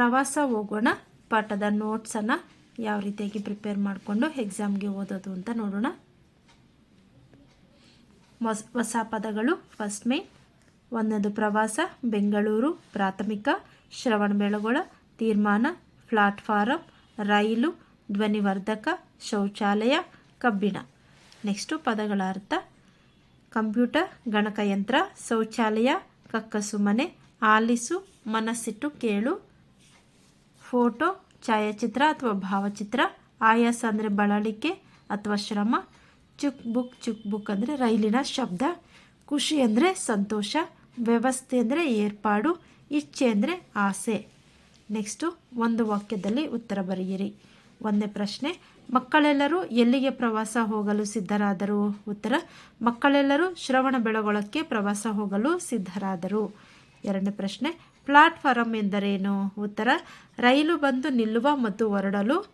ಪ್ರವಾಸ ಹೋಗೋಣ. ಪಾಠದ ನೋಟ್ಸನ್ನು ಯಾವ ರೀತಿಯಾಗಿ ಪ್ರಿಪೇರ್ ಮಾಡಿಕೊಂಡು ಎಕ್ಸಾಮ್ಗೆ ಓದೋದು ಅಂತ ನೋಡೋಣ. ಹೊಸ ಹೊಸ ಪದಗಳು. ಫಸ್ಟ್ ಮೇ ಒಂದನೇದು ಪ್ರವಾಸ. ಬೆಂಗಳೂರು. ಪ್ರಾಥಮಿಕ. ಶ್ರವಣ ಬೆಳಗೊಳ ತೀರ್ಮಾನ. ಪ್ಲಾಟ್ಫಾರಂ ರೈಲು. ಧ್ವನಿವರ್ಧಕ. ಶೌಚಾಲಯ. ಕಬ್ಬಿಣ. ನೆಕ್ಸ್ಟು ಪದಗಳ ಅರ್ಥ. ಕಂಪ್ಯೂಟರ್. ಗಣಕಯಂತ್ರ. ಶೌಚಾಲಯ. ಕಕ್ಕಸು ಮನೆ. ಆಲಿಸು. ಮನಸ್ಸಿಟ್ಟು ಕೇಳು. ಫೋಟೋ, ಛಾಯಾಚಿತ್ರ ಅಥವಾ ಭಾವಚಿತ್ರ, ಆಯಾಸ ಅಂದರೆ ಬಳಲಿಕೆ ಅಥವಾ ಶ್ರಮ, ಚುಕ್ ಬುಕ್ ಚುಕ್ ಬುಕ್ ಅಂದರೆ ರೈಲಿನ ಶಬ್ದ, ಖುಷಿ ಅಂದರೆ ಸಂತೋಷ, ವ್ಯವಸ್ಥೆ ಅಂದರೆ ಏರ್ಪಾಡು, ಇಚ್ಛೆ ಅಂದರೆ ಆಸೆ. ನೆಕ್ಸ್ಟು, ಒಂದು ವಾಕ್ಯದಲ್ಲಿ ಉತ್ತರ ಬರೆಯಿರಿ. ಒಂದನೇ ಪ್ರಶ್ನೆ, ಮಕ್ಕಳೆಲ್ಲರೂ ಎಲ್ಲಿಗೆ ಪ್ರವಾಸ ಹೋಗಲು ಸಿದ್ಧರಾದರು? ಉತ್ತರ, ಮಕ್ಕಳೆಲ್ಲರೂ ಶ್ರವಣ ಬೆಳಗೊಳಕ್ಕೆ ಪ್ರವಾಸ ಹೋಗಲು ಸಿದ್ಧರಾದರು. ಎರಡನೇ ಪ್ರಶ್ನೆ ಪ್ಲಾಟ್ಫಾರಂ ಎಂದರೇನು? ಉತ್ತರ, ರೈಲು ಬಂದು ನಿಲ್ಲುವ ಮತ್ತು ಹೊರಡಲು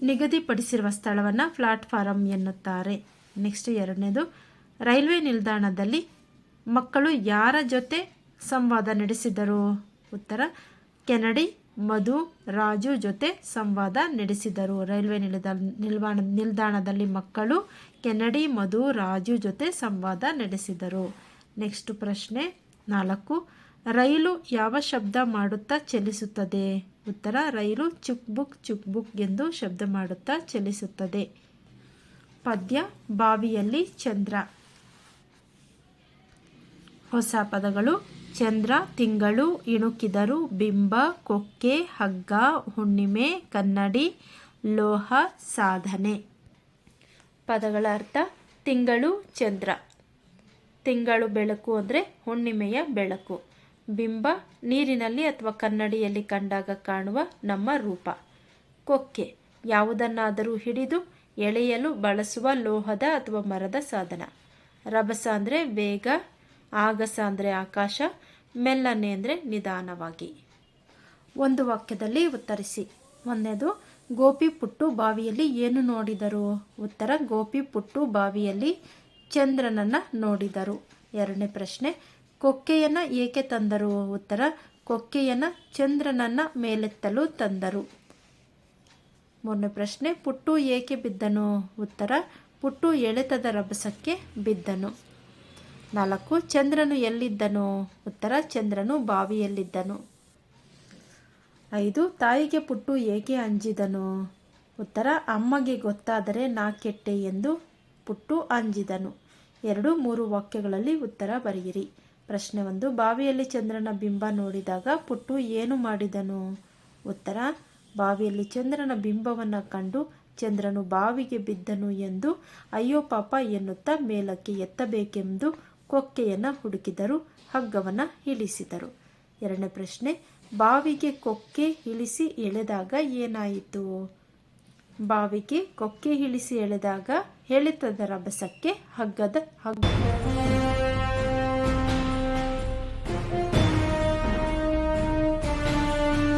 ನಿಗದಿಪಡಿಸಿರುವ ಸ್ಥಳವನ್ನು ಪ್ಲಾಟ್ಫಾರಂ ಎನ್ನುತ್ತಾರೆ. ನೆಕ್ಸ್ಟ್ ಎರಡನೇದು, ರೈಲ್ವೆ ನಿಲ್ದಾಣದಲ್ಲಿ ಮಕ್ಕಳು ಯಾರ ಜೊತೆ ಸಂವಾದ ನಡೆಸಿದರು? ಉತ್ತರ, ಕೆನಡಿ, ಮಧು, ರಾಜು ಜೊತೆ ಸಂವಾದ ನಡೆಸಿದರು. ರೈಲ್ವೆ ನಿಲ್ದಾಣ ನಿಲ್ದಾಣ ನಿಲ್ದಾಣದಲ್ಲಿ ಮಕ್ಕಳು, ಕೆನಡಿ, ಮಧು, ರಾಜು ಜೊತೆ ಸಂವಾದ ನಡೆಸಿದರು. ನೆಕ್ಸ್ಟ್ ಪ್ರಶ್ನೆ ನಾಲ್ಕು ರೈಲು ಯಾವ ಶಬ್ದ ಮಾಡುತ್ತಾ ಚಲಿಸುತ್ತದೆ? ಉತ್ತರ, ರೈಲು ಚುಕ್ ಬುಕ್ ಚುಕ್ ಬುಕ್ ಎಂದು ಶಬ್ದ ಮಾಡುತ್ತಾ ಚಲಿಸುತ್ತದೆ. ಪದ್ಯ, ಬಾವಿಯಲ್ಲಿ ಚಂದ್ರ. ಹೊಸ ಪದಗಳು, ಚಂದ್ರ, ತಿಂಗಳು, ಇಣುಕಿದರು, ಬಿಂಬ, ಕೊಕ್ಕೆ, ಹಗ್ಗ, ಹುಣ್ಣಿಮೆ, ಕನ್ನಡಿ, ಲೋಹ, ಸಾಧನೆ. ಪದಗಳ ಅರ್ಥ, ತಿಂಗಳು, ಚಂದ್ರ. ತಿಂಗಳು ಬೆಳಕು ಅಂದರೆ ಹುಣ್ಣಿಮೆಯ ಬೆಳಕು. ಬಿಂಬ ನೀರಿನಲ್ಲಿ ಅಥವಾ ಕನ್ನಡಿಯಲ್ಲಿ ಕಂಡಾಗ ಕಾಣುವ ನಮ್ಮ ರೂಪ. ಕೊಕ್ಕೆ ಯಾವುದನ್ನಾದರೂ ಹಿಡಿದು ಎಳೆಯಲು ಬಳಸುವ ಲೋಹದ ಅಥವಾ ಮರದ ಸಾಧನ. ರಭಸ ಅಂದರೆ ವೇಗ, ಆಗಸ ಅಂದರೆ ಆಕಾಶ, ಮೆಲ್ಲನೆ ಅಂದರೆ ನಿಧಾನವಾಗಿ. ಒಂದು ವಾಕ್ಯದಲ್ಲಿ ಉತ್ತರಿಸಿ. ಒಂದನೇದು, ಗೋಪಿ ಪುಟ್ಟು ಬಾವಿಯಲ್ಲಿ ಏನು ನೋಡಿದರು? ಉತ್ತರ, ಗೋಪಿ ಪುಟ್ಟು ಬಾವಿಯಲ್ಲಿ ಚಂದ್ರನನ್ನು ನೋಡಿದರು. ಎರಡನೇ ಪ್ರಶ್ನೆ ಕೊಕ್ಕೆಯನ್ನು ಏಕೆ ತಂದರು ಉತ್ತರ, ಕೊಕ್ಕೆಯನ್ನು ಚಂದ್ರನನ್ನು ಮೇಲೆತ್ತಲು ತಂದರು. ಮೂರನೇ ಪ್ರಶ್ನೆ, ಪುಟ್ಟು ಏಕೆ ಬಿದ್ದನು? ಉತ್ತರ, ಪುಟ್ಟು ಎಳೆತದ ರಭಸಕ್ಕೆ ಬಿದ್ದನು. ನಾಲ್ಕು, ಚಂದ್ರನು ಎಲ್ಲಿದ್ದನು? ಉತ್ತರ, ಚಂದ್ರನು ಬಾವಿಯಲ್ಲಿದ್ದನು. ಐದು, ತಾಯಿಗೆ ಪುಟ್ಟು ಏಕೆ ಅಂಜಿದನು? ಉತ್ತರ, ಅಮ್ಮಗೆ ಗೊತ್ತಾದರೆ ನಾ ಕೆಟ್ಟೆ ಎಂದು ಪುಟ್ಟು ಅಂಜಿದನು. ಎರಡು, ಮೂರು ವಾಕ್ಯಗಳಲ್ಲಿ ಉತ್ತರ ಬರೆಯಿರಿ. ಪ್ರಶ್ನೆ ಒಂದು, ಬಾವಿಯಲ್ಲಿ ಚಂದ್ರನ ಬಿಂಬ ನೋಡಿದಾಗ ಪುಟ್ಟು ಏನು ಮಾಡಿದನು? ಉತ್ತರ, ಬಾವಿಯಲ್ಲಿ ಚಂದ್ರನ ಬಿಂಬವನ್ನು ಕಂಡು ಚಂದ್ರನು ಬಾವಿಗೆ ಬಿದ್ದನು ಎಂದು ಅಯ್ಯೋ ಪಾಪ ಎನ್ನುತ್ತಾ ಮೇಲಕ್ಕೆ ಎತ್ತಬೇಕೆಂದು ಕೊಕ್ಕೆಯನ್ನು ಹುಡುಕಿದರು, ಹಗ್ಗವನ್ನು ಇಳಿಸಿದರು. ಎರಡನೇ ಪ್ರಶ್ನೆ, ಬಾವಿಗೆ ಕೊಕ್ಕೆ ಇಳಿಸಿ ಎಳೆದಾಗ ಏನಾಯಿತು? ಬಾವಿಗೆ ಕೊಕ್ಕೆ ಇಳಿಸಿ ಎಳೆದಾಗ ಎಳೆತದ ರಭಸಕ್ಕೆ ಹಗ್ಗದ ಹಗ್ಗ.